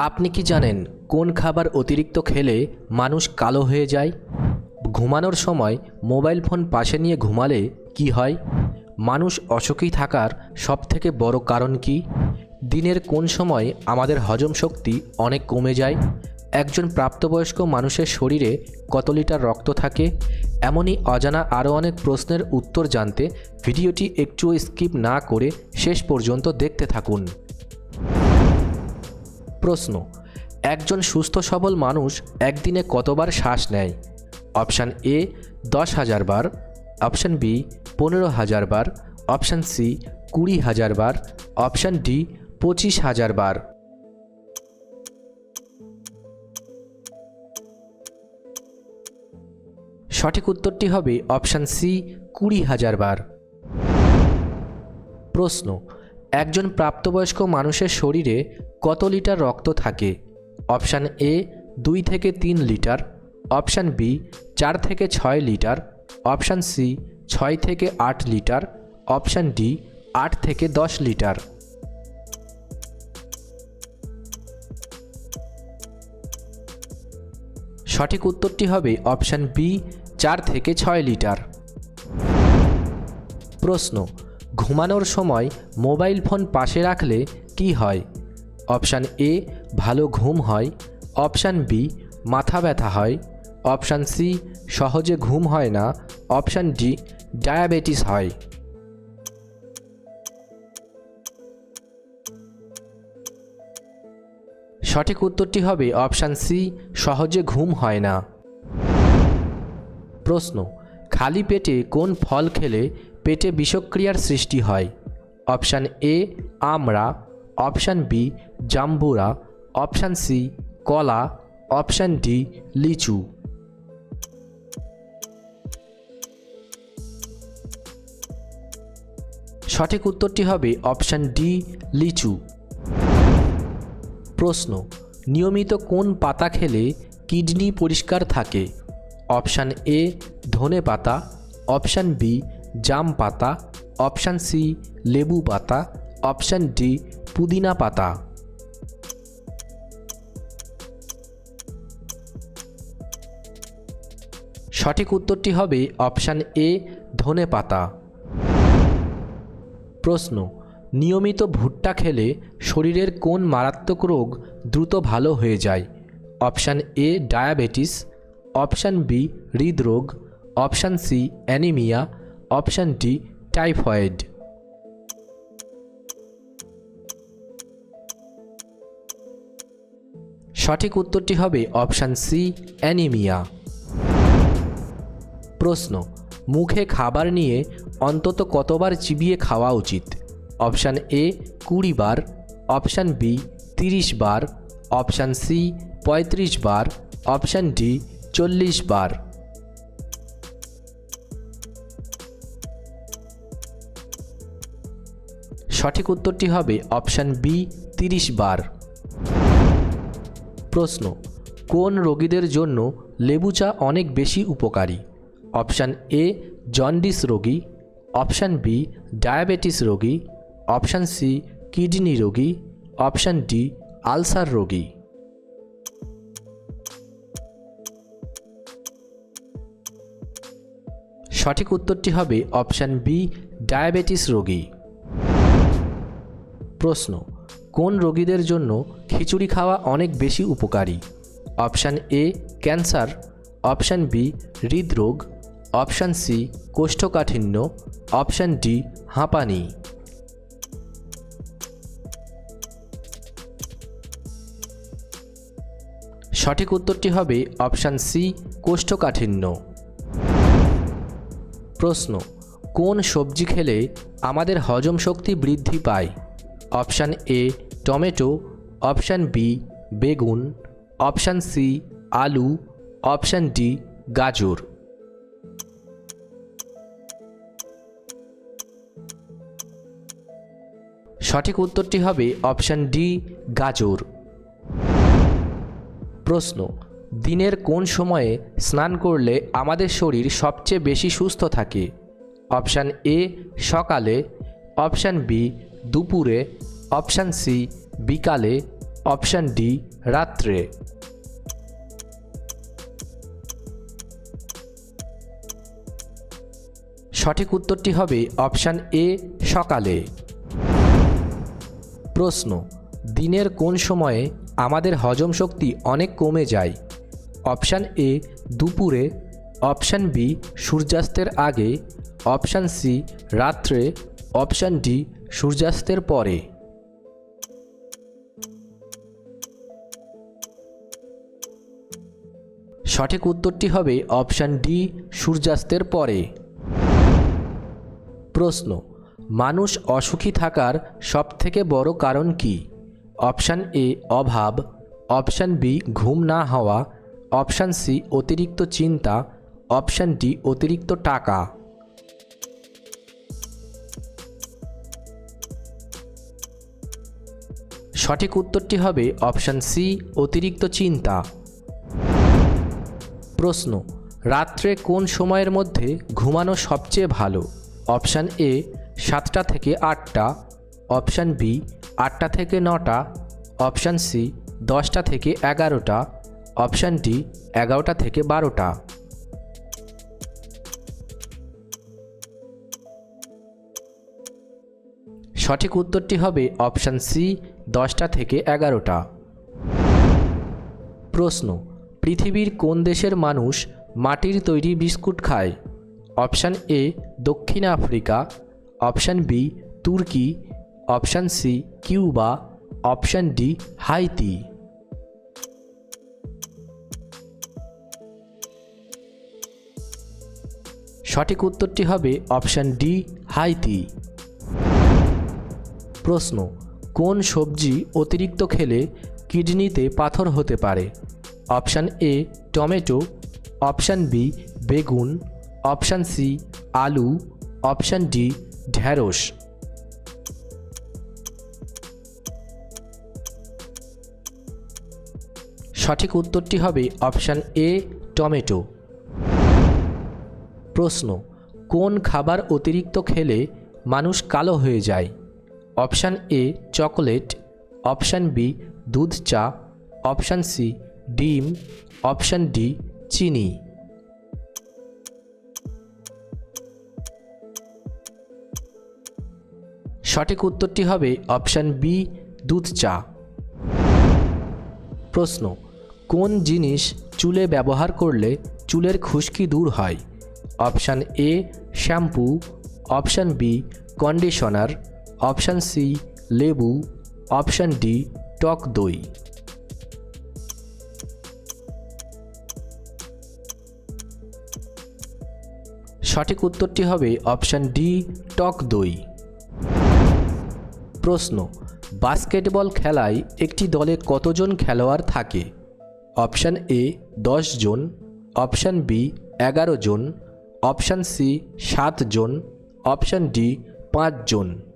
আপনি কি জানেন কোন খাবার অতিরিক্ত খেলে মানুষ কালো হয়ে যায়? ঘুমানোর সময় মোবাইল ফোন পাশে নিয়ে ঘুমালে কি হয়? মানুষ অসুখী থাকার সবথেকে বড় কারণ কি? দিনের কোন সময় আমাদের হজম শক্তি অনেক কমে যায়? একজন প্রাপ্তবয়স্ক মানুষের শরীরে কত লিটার রক্ত থাকে? এমনই অজানা আরও অনেক প্রশ্নের উত্তর জানতে ভিডিওটি একটুও স্কিপ না করে শেষ পর্যন্ত দেখতে থাকুন। প্রশ্ন, একজন সুস্থ সবল মানুষ একদিনে কতবার শ্বাস নেয়? অপশান এ দশ হাজার বার। অপশান বি পনেরো হাজার বার। অপশান সি কুড়ি হাজার বার। অপশান ডি পঁচিশ হাজার বার। সঠিক উত্তরটি হবে অপশান সি কুড়ি হাজার বার। প্রশ্ন একজন প্রাপ্তবয়স্ক মানুষের শরীরে কত লিটার রক্ত থাকে? অপশান এ, দুই থেকে তিন লিটার। অপশান বি, চার থেকে ছয় লিটার। অপশান সি, ছয় থেকে আট লিটার। অপশান ডি, আট থেকে দশ লিটার। সঠিক উত্তরটি হবে অপশান বি, চার থেকে ছয় লিটার। প্রশ্ন ঘুমানোর সময় মোবাইল ফোন পাশে রাখলে কি হয়? অপশান এ, ভালো ঘুম হয়। অপশান বি, মাথা ব্যথা হয়। অপশান সি, সহজে ঘুম হয় না। অপশান ডি, ডায়াবেটিস হয়। সঠিক উত্তরটি হবে অপশান সি, সহজে ঘুম হয় না। প্রশ্ন, খালি পেটে কোন ফল খেলে পেটে বিষক্রিয়ার সৃষ্টি হয়। অপশান এ, আমরা। অপশান বি, জাম্বুরা। অপশান সি, কলা। অপশান ডি, লিচু। সঠিক উত্তরটি হবে অপশান ডি, লিচু। প্রশ্ন, নিয়মিত কোন পাতা খেলে কিডনি পরিষ্কার থাকে? অপশান এ, ধনে পাতা। অপশান বি জাম পাতা, অপশান সি লেবু পাতা, অপশান ডি পুদিনা পাতা। সঠিক উত্তরটি হবে অপশান এ, ধনে পাতা। প্রশ্ন, নিয়মিত ভুট্টা খেলে শরীরের কোন মারাত্মক রোগ দ্রুত ভালো হয়ে যায়? Option A, diabetes, option B, হৃদরোগ, option C, anaemia option D, typhoid. সঠিক উত্তরটি হবে অপশান সি, অ্যানিমিয়া। প্রশ্ন, মুখে খাবার নিয়ে অন্তত কতবার চিবিয়ে খাওয়া উচিত? অপশান এ, কুড়ি বার। অপশান বি, তিরিশ বার। অপশান সি, পঁয়ত্রিশ বার। অপশান ডি, চল্লিশ বার। সঠিক উত্তরটি হবে অপশান বি তিরিশ বার। প্রশ্ন, কোন রোগীদের জন্য লেবু চা অনেক বেশি উপকারী? অপশান এ জন্ডিস রোগী। অপশান বি ডায়াবেটিস রোগী। অপশান সি কিডনি রোগী। অপশান ডি আলসার রোগী। সঠিক উত্তরটি হবে অপশান বি ডায়াবেটিস রোগী। প্রশ্ন, কোন রোগীদের জন্য খিচুড়ি খাওয়া অনেক বেশি উপকারী? Option A, cancer. Option B, হৃদরোগ। অপশান সি, কোষ্ঠকাঠিন্য। অপশান ডি, হাঁপানি। সঠিক উত্তরটি হবে অপশান সি, কোষ্ঠকাঠিন্য। প্রশ্ন, কোন সবজি খেলে আমাদের হজম শক্তি বৃদ্ধি পায়? Option A tomato, option B বেগুন, অপশান সি আলু, অপশান ডি গাজর। সঠিক উত্তরটি হবে অপশান ডি গাজর। প্রশ্ন, দিনের কোন সময়ে স্নান করলে আমাদের শরীর সবচেয়ে বেশি সুস্থ থাকে? অপশান এ সকালে, অপশান বি দুপুরে অপশান সি, বিকালে অপশান ডি, রাত্রে। সঠিক উত্তরটি হবে অপশান এ, সকালে। প্রশ্ন, দিনের কোন সময়ে আমাদের হজম শক্তি অনেক কমে যায়? অপশান এ, দুপুরে অপশান বি, সূর্যাস্তের আগে, অপশান সি, রাত্রে, অপশান ডি, সূর্যাস্তের পরে। সঠিক উত্তরটি হবে অপশান ডি, সূর্যাস্তের পরে। প্রশ্ন, মানুষ অসুখী থাকার সবথেকে বড় কারণ কি? অপশান এ, অভাব। অপশান বি, ঘুম না হওয়া। অপশান সি, অতিরিক্ত চিন্তা। অপশান ডি, অতিরিক্ত টাকা। সঠিক উত্তরটি হবে অপশান সি, অতিরিক্ত চিন্তা। প্রশ্ন, রাত্রে কোন সময়ের মধ্যে ঘুমানো সবচেয়ে ভালো? অপশান এ, সাতটা থেকে আটটা। অপশান বি, আটটা থেকে নটা। অপশান সি, দশটা থেকে এগারোটা। অপশান ডি, এগারোটা থেকে বারোটা। সঠিক উত্তরটি হবে অপশান সি, দশটা থেকে এগারোটা। প্রশ্ন, পৃথিবীর কোন দেশের মানুষ মাটির তৈরি বিস্কুট খায়? অপশান এ, দক্ষিণ আফ্রিকা। অপশান বি, তুর্কি। Option C, Cuba. Option D, Haiti. সঠিক উত্তরটি হবে অপশান ডি, হাইতি। প্রশ্ন, কোন সবজি অতিরিক্ত খেলে কিডনিতে পাথর হতে পারে? Option A, tomato, option B, বেগুন, অপশান সি, আলু, অপশান ডি, ঢ্যাঁড়স। সঠিক উত্তরটি হবে অপশান এ, টমেটো। প্রশ্ন, কোন খাবার অতিরিক্ত খেলে মানুষ কালো হয়ে যায়? Option A chocolate, option B দুধ চা, অপশান সি ডিম, অপশান ডি চিনি। সঠিক উত্তরটি হবে অপশান বি দুধ চা। প্রশ্ন, কোন জিনিস চুলে ব্যবহার করলে চুলের খুশকি দূর হয়? Option A shampoo, option B conditioner option C, লেবু। অপশান ডি, টক দই। সঠিক উত্তরটি হবে অপশান ডি, টক দই। প্রশ্ন, বাস্কেটবল খেলায় একটি দলে কতজন খেলোয়াড় থাকে? অপশান এ, দশ জন। অপশান বি, এগারো জন। অপশান সি, সাত জন। অপশান ডি, পাঁচ জন।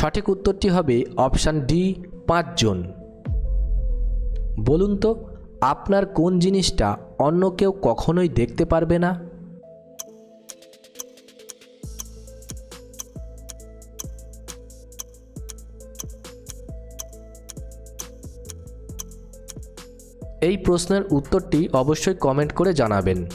সঠিক উত্তরটি হবে অপশান ডি, পাঁচজন। বলুন তো, আপনার কোন জিনিসটা অন্য কেউ কখনোই দেখতে পারবে না? এই প্রশ্নের উত্তরটি অবশ্যই কমেন্ট করে জানাবেন।